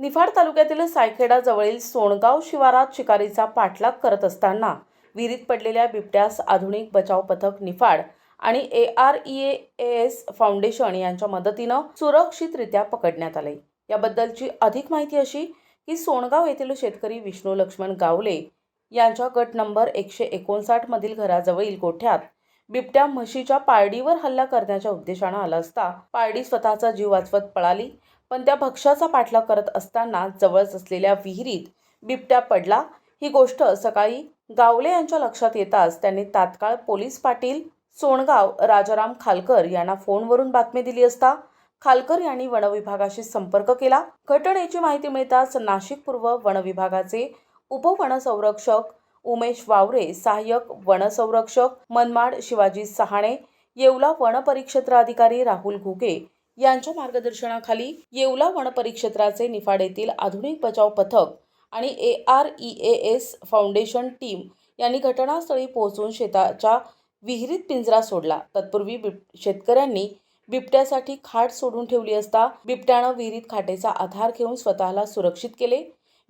निफाड तालुक्यातील सायखेडा जवळील सोनगाव शिवारात शिकारीचा पाठलाग करत असताना विहिरीत पडलेल्या बिबट्यास आधुनिक बचाव पथक निफाड आणि A R E S foundation यांच्या मदतीनं सुरक्षितरित्या पकडण्यात आले. याबद्दलची अधिक माहिती अशी की सोनगाव येथील शेतकरी विष्णू लक्ष्मण गावले यांच्या गट नंबर एकशे एकोणसाठ मधील घराजवळील गोठ्यात बिबट्या म्हशीच्या पारडीवर हल्ला करण्याच्या उद्देशानं आला असता पारडी स्वतःचा जीव वाचवत पळाली. पण त्या भक्ष्याचा पाठलाग करत असताना जवळच असलेल्या विहिरीत बिबट्या पडला. ही गोष्ट सकाळी गावले यांच्या लक्षात येताच त्यांनी तात्काळ पोलीस पाटील सोनगाव राजाराम खालकर यांना फोनवरून बातमी दिली असता खालकर यांनी वनविभागाशी संपर्क केला. घटनेची माहिती मिळताच नाशिक पूर्व वनविभागाचे उपवनसंरक्षक उमेश वावरे सहाय्यक वनसंरक्षक मनमाड शिवाजी सहाणे येवला वनपरिक्षेत्र अधिकारी राहुल घुगे यांच्या मार्गदर्शनाखाली येवला वनपरिक्षेत्राचे निफाड येथील आधुनिक बचाव पथक आणि A R E S foundation team यांनी घटनास्थळी पोहोचून शेताच्या विहिरीत पिंजरा सोडला. तत्पूर्वी बिब शेतकऱ्यांनी बिबट्यासाठी खाट सोडून ठेवली असता बिबट्यानं विहिरीत खाटेचा आधार घेऊन स्वतःला सुरक्षित केले.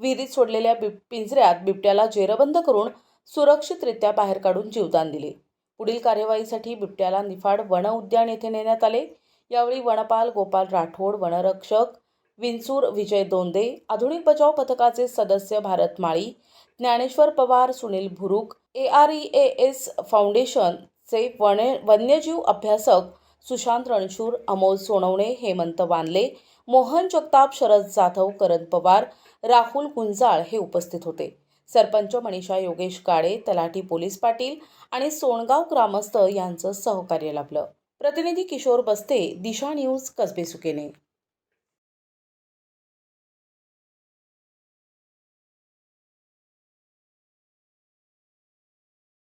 विहिरीत सोडलेल्या बिब पिंजऱ्यात बिबट्याला जेरबंद करून सुरक्षितरित्या बाहेर काढून जीवदान दिले. पुढील कार्यवाहीसाठी बिबट्याला निफाड वन उद्यान येथे नेण्यात आले. यावेळी वनपाल गोपाल राठोड वनरक्षक विंचूर विजय दोंदे आधुनिक बचाव पथकाचे सदस्य Bharat Mali Dnyaneshwar Pawar Sunil Bhuruk A R E A S फाउंडेशनचे वन वन्यजीव अभ्यासक सुशांत रणशूर अमोल सोनवणे हेमंत वानले मोहन जगताप शरद जाधव करण पवार राहुल गुंजाळ हे उपस्थित होते. सरपंच मनीषा योगेश काळे तलाठी पोलीस पाटील आणि सोनगाव ग्रामस्थ यांचं सहकार्य लाभलं. प्रतिनिधी किशोर बस्ते दिशा न्यूज कसबे सुकेने